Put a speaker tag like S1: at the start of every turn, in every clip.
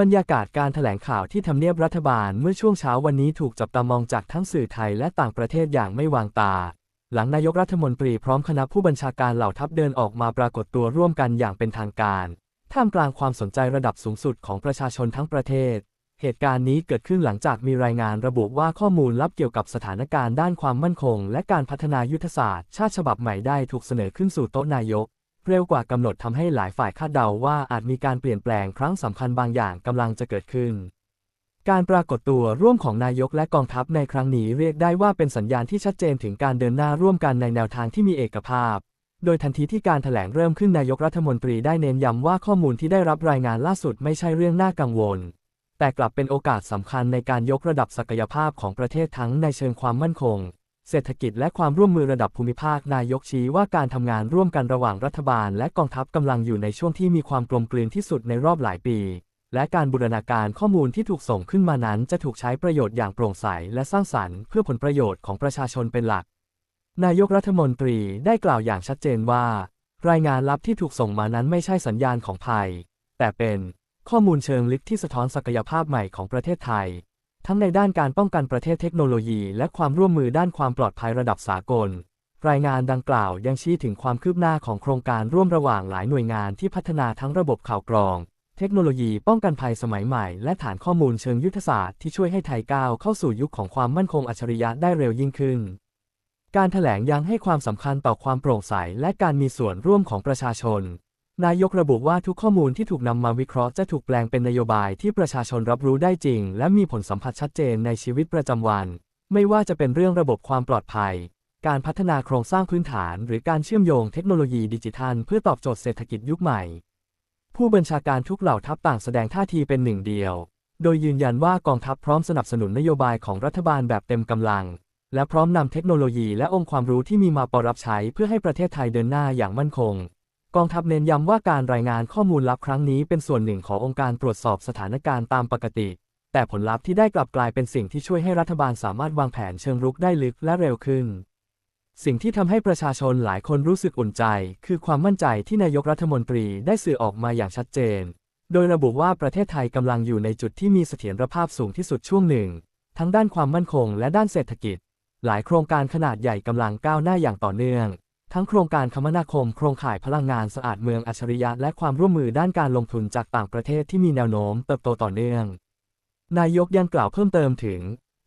S1: บรรยากาศการถแถลงข่าวที่ทำเนียบรัฐบาลเมื่อช่วงเช้าวันนี้ถูกจับตามองจากทั้งสื่อไทยและต่างประเทศอย่างไม่วางตา หลังนายกรัฐมนตรีพร้อมคณะผู้บัญชาการเหล่าทัพเดินออกมาปรากฏตัวร่วมกันอย่างเป็นทางการ ท่ามกลางความสนใจระดับสูงสุดของประชาชนทั้งประเทศ เหตุการณ์นี้เกิดขึ้นหลังจากมีรายงานระบุว่าข้อมูลลับเกี่ยวกับสถานการณ์ด้านความมั่นคง และการพัฒนายุทธศาสตร์ ชาติฉบับใหม่ได้ถูกเสนอขึ้นสู่โต๊ะนายก เร็วกว่ากำหนดทำให้หลายฝ่ายคาดเดาว่าอาจมีการเปลี่ยนแปลงครั้งสำคัญบางอย่างกำลังจะเกิดขึ้น การปรากฏตัวร่วมของนายกและกองทัพในครั้งนี้เรียกได้ว่าเป็นสัญญาณที่ชัดเจนถึงการเดินหน้าร่วมกันในแนวทางที่มีเอกภาพ โดยทันทีที่การถแถลงเริ่มขึ้นนายกรัฐมนตรีได้เน้นย้ำว่าข้อมูลที่ได้รับรายงานล่าสุดไม่ใช่เรื่องน่ากังวล แต่กลับเป็นโอกาสสำคัญในการยกระดับศักยภาพของประเทศทั้งในเชิงความมั่นคง เศรษฐกิจและความร่วมมือระดับภูมิภาคนายกชี้ว่าการทำงานร่วมกันระหว่างรัฐบาล และกองทัพกำลังอยู่ในช่วงที่มีความกลมกลืนที่สุดในรอบหลายปี และการบูรณาการข้อมูลที่ถูกส่งขึ้นมานั้น จะถูกใช้ประโยชน์อย่างโปร่งใสและสร้างสรรค์เพื่อผลประโยชน์ของประชาชนเป็นหลัก นายกรัฐมนตรีได้กล่าวอย่างชัดเจนว่า รายงานลับที่ถูกส่งมานั้นไม่ใช่สัญญาณของภัย แต่เป็นข้อมูลเชิงลึกที่สะท้อนศักยภาพใหม่ของประเทศไทย ทั้งในด้านการป้องกันประเทศเทคโนโลยี และความร่วมมือด้านความปลอดภัยระดับสากล รายงานดังกล่าวยังชี้ถึงความคืบหน้าของโครงการร่วมระหว่างหลายหน่วยงานที่พัฒนาทั้งระบบข่าวกรอง เทคโนโลยีป้องกันภัยสมัยใหม่ และฐานข้อมูลเชิงยุทธศาสตร์ที่ช่วยให้ไทยก้าวเข้าสู่ยุคของความมั่นคงอัจฉริยะได้เร็วยิ่งขึ้น การถแถลงยังให้ความสำคัญต่อความโปร่งใสและการมีส่วนร่วมของประชาชน นายกระบุว่าทุกข้อมูลที่ถูกนำมาวิเคราะห์จะถูกแปลงเป็นนโยบายที่ประชาชนรับรู้ได้จริง และมีผลสัมผัสชัดเจนในชีวิตประจำวัน ไม่ว่าจะเป็นเรื่องระบบความปลอดภัย การพัฒนาโครงสร้างพื้นฐาน หรือการเชื่อมโยงเทคโนโลยีดิจิทัล เพื่อตอบโจทย์เศรษฐกิจยุคใหม่ ผู้บัญชาการทุกเหล่าทัพต่างแสดงท่าทีเป็นหนึ่งเดียว โดยยืนยันว่ากองทัพพร้อมสนับสนุนนโยบายของรัฐบาลแบบเต็มกำลัง และพร้อมนำเทคโนโลยีและองค์ความรู้ที่มีมาปรับใช้เพื่อให้ประเทศไทยเดินหน้าอย่างมั่นคง กองทัพเน้นย้ำว่าการรายงานข้อมูลลับครั้งนี้เป็นส่วนหนึ่งขององค์การตรวจสอบสถานการณ์ตามปกติ แต่ผลลัพธ์ที่ได้กลับกลายเป็นสิ่งที่ช่วยให้รัฐบาลสามารถวางแผนเชิงรุกได้ลึกและเร็วขึ้น สิ่งที่ทำให้ประชาชนหลายคนรู้สึกอุ่นใจ คือความมั่นใจที่นายกรัฐมนตรีได้สื่อออกมาอย่างชัดเจน โดยระบุว่าประเทศไทยกำลังอยู่ในจุดที่มีเสถียรภาพสูงที่สุดช่วงหนึ่ง ทั้งด้านความมั่นคงและด้านเศรษฐกิจ หลายโครงการขนาดใหญ่กำลังก้าวหน้าอย่างต่อเนื่อง ทั้งโครงการคมนาคม โครงข่ายพลังงานสะอาดเมืองอัจฉริยะ และความร่วมมือด้านการลงทุนจากต่างประเทศที่มีแนวโน้มเติบโตต่อเนื่อง นายกยังกล่าวเพิ่มเติมถึง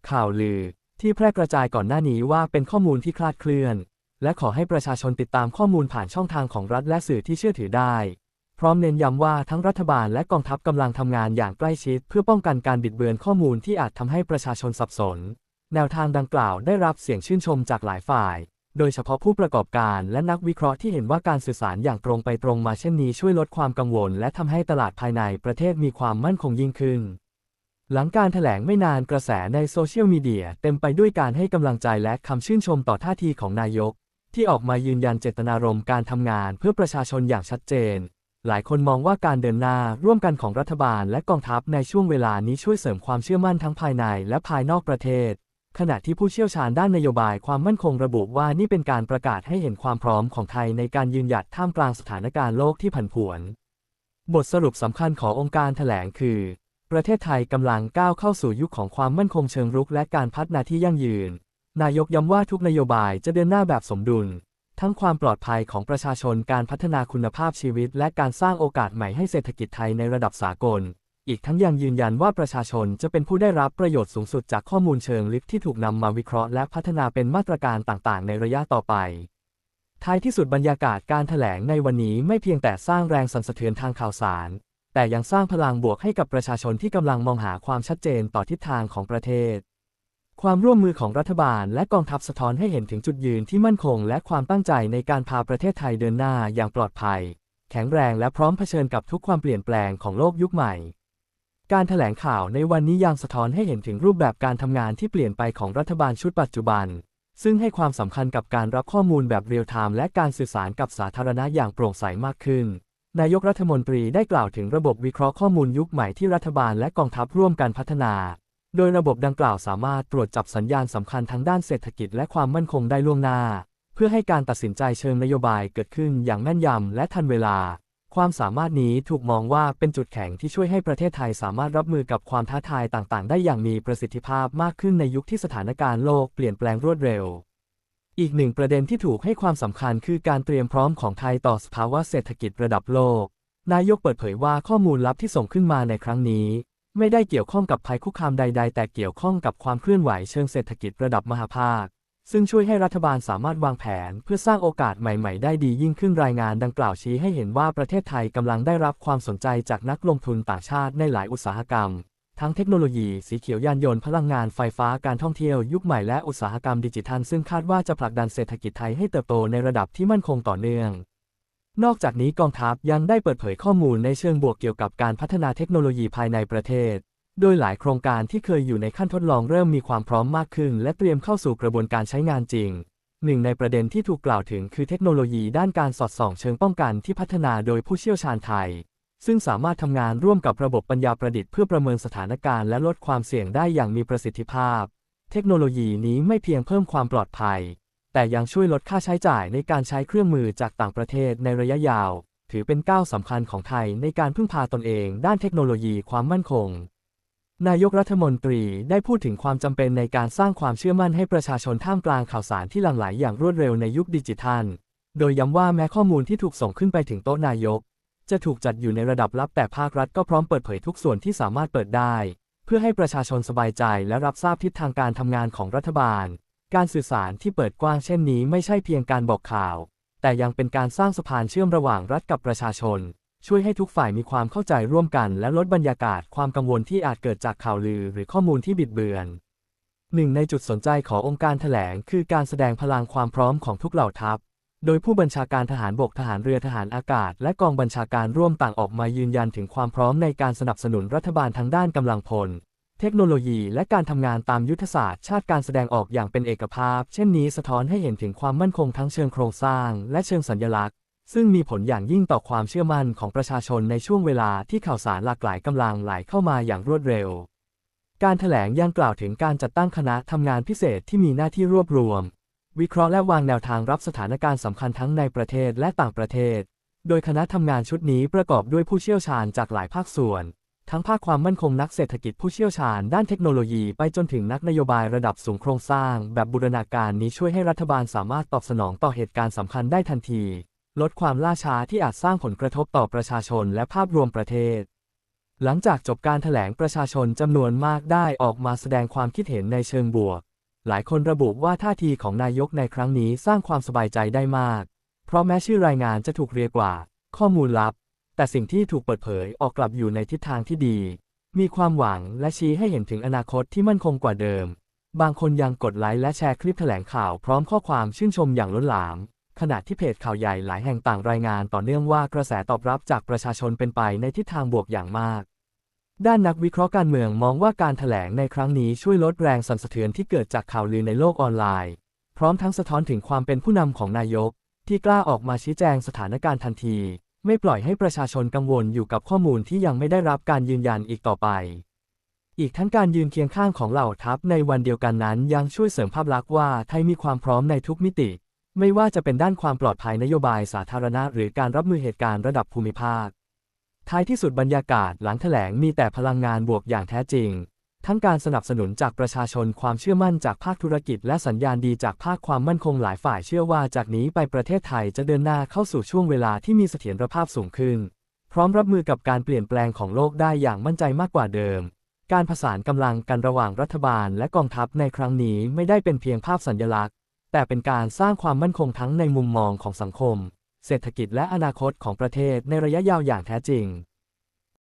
S1: ข่าวลือ ที่แพร่กระจายก่อนหน้านี้ว่าเป็นข้อมูลที่คลาดเคลื่อน และขอให้ประชาชนติดตามข้อมูลผ่านช่องทางของรัฐและสื่อที่เชื่อถือได้ พร้อมเน้นย้ำว่าทั้งรัฐบาลและกองทัพกำลังทำงานอย่างใกล้ชิด เพื่อป้องกันการบิดเบือนข้อมูลที่อาจทำให้ประชาชนสับสน แนวทางดังกล่าวได้รับเสียงชื่นชมจากหลายฝ่าย โดยเฉพาะผู้ประกอบการและนักวิเคราะห์ที่เห็นว่าการสื่อสารอย่างตรงไปตรงมาเช่นนี้ช่วยลดความกังวล และทำให้ตลาดภายในประเทศมีความมั่นคงยิ่งขึ้น หลังการถแถลงไม่นานกระแสในโซเชียลมีเดียเต็มไปด้วยการให้กำลังใจและคำชื่นชมต่อท่าทีของนายก ที่ออกมายืนยันเจตนารมณ์การทำงานเพื่อประชาชนอย่างชัดเจน หลายคนมองว่าการเดินหน้าร่วมกันของรัฐบาลและกองทัพในช่วงเวลานี้ช่วยเสริมความเชื่อมั่นทั้งภายในและภายนอกประเทศ ขณะที่ผู้เชี่ยวชาญด้านนโยบายความมั่นคงระบุว่านี่เป็นการประกาศให้เห็นความพร้อมของไทยในการยืนหยัดท่ามกลางสถานการณ์โลกที่ผันผวน บทสรุปสำคัญขององค์การแถลงคือ ประเทศไทยกำลังก้าวเข้าสู่ยุคของความมั่นคงเชิงรุกและการพัฒนาที่ยั่งยืน นายกย้ำว่าทุกนโยบายจะเดินหน้าแบบสมดุล ทั้งความปลอดภัยของประชาชนการพัฒนาคุณภาพชีวิต และการสร้างโอกาสใหม่ให้เศรษฐกิจไทยในระดับสากล อีกทั้งยังยืนยันว่าประชาชนจะเป็นผู้ได้รับประโยชน์สูงสุดจากข้อมูลเชิงลึกที่ถูกนำมาวิเคราะห์และพัฒนาเป็นมาตรการต่างๆ ในระยะต่อไป ท้ายที่สุดบรรยากาศการถแถลงในวันนี้ไม่เพียงแต่สร้างแรงสั่นสะเทือนทางข่าวสาร แต่ยังสร้างพลังบวกให้กับประชาชนที่กำลังมองหาความชัดเจนต่อทิศทางของประเทศ ความร่วมมือของรัฐบาลและกองทัพสะท้อนให้เห็นถึงจุดยืนที่มั่นคง และความตั้งใจในการพาประเทศไทยเดินหน้าอย่างปลอดภัย แข็งแรงและพร้อมเผชิญกับทุกความเปลี่ยนแปลงของโลกยุคใหม่ การถแถลงข่าวในวันนี้ยังสะท้อนให้เห็นถึงรูปแบบการทำงานที่เปลี่ยนไปของรัฐบาลชุดปัจจุบัน ซึ่งให้ความสำคัญกับการรับข้อมูลแบบเรียลไทม์และการสื่อสารกับสาธารณะอย่างโปร่งใสมากขึ้น นายกรัฐมนตรีได้กล่าวถึงระบบวิเคราะห์ข้อมูลยุคใหม่ที่รัฐบาลและกองทัพร่วมกันพัฒนา โดยระบบดังกล่าวสามารถตรวจจับสัญญาณสำคัญทั้งด้านเศรษฐกิจและความมั่นคงได้ล่วงหน้า เพื่อให้การตัดสินใจเชิงนโยบายเกิดขึ้นอย่างแม่นยำและทันเวลา ความสามารถนี้ถูกมองว่าเป็นจุดแข็งที่ช่วยให้ประเทศไทยสามารถรับมือกับความท้าทายต่างๆ ได้อย่างมีประสิทธิภาพมากขึ้นในยุคที่สถานการณ์โลกเปลี่ยนแปลงรวดเร็ว อีกหนึ่งประเด็นที่ถูกให้ความสำคัญคือการเตรียมพร้อมของไทยต่อสภาวะเศรษฐกิจระดับโลก นายกเปิดเผยว่าข้อมูลลับที่ส่งขึ้นมาในครั้งนี้ ไม่ได้เกี่ยวข้องกับภัยคุกคามใด ๆ แต่เกี่ยวข้องกับความเคลื่อนไหวเชิงเศรษฐกิจระดับมหาภาค ซึ่งช่วยให้รัฐบาลสามารถวางแผน เพื่อสร้างโอกาสใหม่ ๆ ได้ดียิ่งขึ้นรายงานดังกล่าวชี้ให้เห็นว่าประเทศไทยกำลังได้รับความสนใจจากนักลงทุนต่างชาติในหลายอุตสาหกรรม ทั้งเทคโนโลยี สีเขียวยานยนต์พลังงานไฟฟ้าการท่องเที่ยวยุคใหม่และอุตสาหกรรมดิจิทัล ซึ่งคาดว่าจะผลักดันเศรษฐกิจไทยให้เติบโตในระดับที่มั่นคงต่อเนื่องนอกจากนี้กองทัพยังได้เปิดเผยข้อมูลในเชิงบวกเกี่ยวกับการพัฒนาเทคโนโลยีภายในประเทศ โดยหลายโครงการที่เคยอยู่ในขั้นทดลองเริ่มมีความพร้อมมากขึ้น และเตรียมเข้าสู่กระบวนการใช้งานจริง หนึ่งในประเด็นที่ถูกกล่าวถึงคือเทคโนโลยีด้านการสอดส่องเชิงป้องกันที่พัฒนาโดยผู้เชี่ยวชาญไทย ซึ่งสามารถทำงานร่วมกับระบบปัญญาประดิษฐ์เพื่อประเมินสถานการณ์และลดความเสี่ยงได้อย่างมีประสิทธิภาพ เทคโนโลยีนี้ไม่เพียงเพิ่มความปลอดภัย แต่ยังช่วยลดค่าใช้จ่ายในการใช้เครื่องมือจากต่างประเทศในระยะยาว ถือเป็นก้าวสำคัญของไทยในการพึ่งพาตนเอง ด้านเทคโนโลยีความมั่นคง นายกรัฐมนตรีได้พูดถึงความจำเป็นในการสร้างความเชื่อมั่นให้ประชาชนท่ามกลางข่าวสารที่หลั่งไหลอย่างรวดเร็วในยุคดิจิทัล โดยย้ำว่าแม้ข้อมูลที่ถูกส่งขึ้นไปถึงโต๊ะนายก จะถูกจัดอยู่ในระดับลับแต่ภาครัฐก็พร้อมเปิดเผยทุกส่วนที่สามารถเปิดได้ เพื่อให้ประชาชนสบายใจและรับทราบทิศทางการทำงานของรัฐบาล การสื่อสารที่เปิดกว้างเช่นนี้ไม่ใช่เพียงการบอกข่าว แต่ยังเป็นการสร้างสะพานเชื่อมระหว่างรัฐกับประชาชน ช่วยให้ทุกฝ่ายมีความเข้าใจร่วมกันและลดบรรยากาศความกังวลที่อาจเกิดจากข่าวลือหรือข้อมูลที่บิดเบือนหนึ่งในจุดสนใจขององค์การแถลงคือการแสดงพลังความพร้อมของทุกเหล่าทัพ โดยผู้บัญชาการทหารบกทหารเรือทหารอากาศ และกองบัญชาการร่วมต่างออกมายืนยันถึงความพร้อมในการสนับสนุนรัฐบาลทางด้านกำลังพล เทคโนโลยี และการทำงานตามยุทธศาสตร์ชาติการแสดงออกอย่างเป็นเอกภาพ เช่นนี้สะท้อนให้เห็นถึงความมั่นคงทั้งเชิงโครงสร้าง และเชิงสัญลักษณ์ ซึ่งมีผลอย่างยิ่งต่อความเชื่อมั่นของประชาชนในช่วงเวลาที่ข่าวสารหลากหลายกำลังไหลเข้ามาอย่างรวดเร็ว การถแถลงยังกล่าวถึงการจัดตั้งคณะทำงานพิเศษที่มีหน้าที่รวบรวม วิเคราะห์และวางแนวทางรับสถานการณ์สำคัญทั้งในประเทศและต่างประเทศ โดยคณะทำงานชุดนี้ประกอบด้วยผู้เชี่ยวชาญจากหลายภาคส่วน ทั้งภาคความมั่นคงนักเศรษฐกิจผู้เชี่ยวชาญด้านเทคโนโลยีไปจนถึงนักนโยบายระดับสูงโครงสร้าง แบบบูรณาการนี้ช่วยให้รัฐบาลสามารถตอบสนองต่อเหตุการณ์สำคัญได้ทันที ลดความล่าช้าที่อาจสร้างผลกระทบต่อประชาชนและภาพรวมประเทศ หลังจากจบการถแถลงประชาชนจำนวนมากได้ออกมาแสดงความคิดเห็นในเชิงบวก หลายคนระบุว่าท่าทีของนายกในครั้งนี้สร้างความสบายใจได้มาก เพราะแม้ชื่อรายงานจะถูกเรียกว่า ข้อมูลลับ แต่สิ่งที่ถูกเปิดเผยออกกลับอยู่ในทิศทางที่ดี มีความหวังและชี้ให้เห็นถึงอนาคตที่มั่นคงกว่าเดิม บางคนยังกดไลค์และแชร์คลิปแถลงข่าวพร้อมข้อความชื่นชมอย่างล้นหลาม ขณะที่เพจข่าวใหญ่หลายแห่งต่างรายงานต่อเนื่องว่ากระแสตอบรับจากประชาชนเป็นไปในทิศทางบวกอย่างมาก ด้านนักวิเคราะห์การเมืองมองว่าการถแถลงในครั้งนี้ช่วยลดแรงสั่นสะเทือนที่เกิดจากข่าวลือในโลกออนไลน์ พร้อมทั้งสะท้อนถึงความเป็นผู้นำของนายก ที่กล้าออกมาชี้แจงสถานการณ์ทันที ไม่ปล่อยให้ประชาชนกังวลอยู่กับข้อมูลที่ยังไม่ได้รับการยืนยันอีกต่อไป อีกทั้งการยืนเคียงข้างของเหล่าทัพในวันเดียวกันนั้นยังช่วยเสริมภาพลักษณ์ว่าไทยมีความพร้อมในทุกมิติ ไม่ว่าจะเป็นด้านความปลอดภัยนโยบายสาธารณะหรือการรับมือเหตุการณ์ระดับภูมิภาค ท้ายที่สุดบรรยากาศหลังแถลงมีแต่พลังงานบวกอย่างแท้จริง ทั้งการสนับสนุนจากประชาชนความเชื่อมั่นจากภาคธุรกิจ และสัญญาณดีจากภาคความมั่นคงหลายฝ่ายเชื่อว่าจากนี้ไปประเทศไทยจะเดินหน้าเข้าสู่ช่วงเวลาที่มีเสถียรภาพสูงขึ้น พร้อมรับมือกับการเปลี่ยนแปลงของโลกได้อย่างมั่นใจมากกว่าเดิมการผสานกำลังกันระหว่างรัฐบาลและกองทัพในครั้งนี้ไม่ได้เป็นเพียงภาพสัญลักษณ์ แต่เป็นการสร้างความมั่นคงทั้งในมุมมองของสังคม เศรษฐกิจและอนาคตของประเทศในระยะยาวอย่างแท้จริง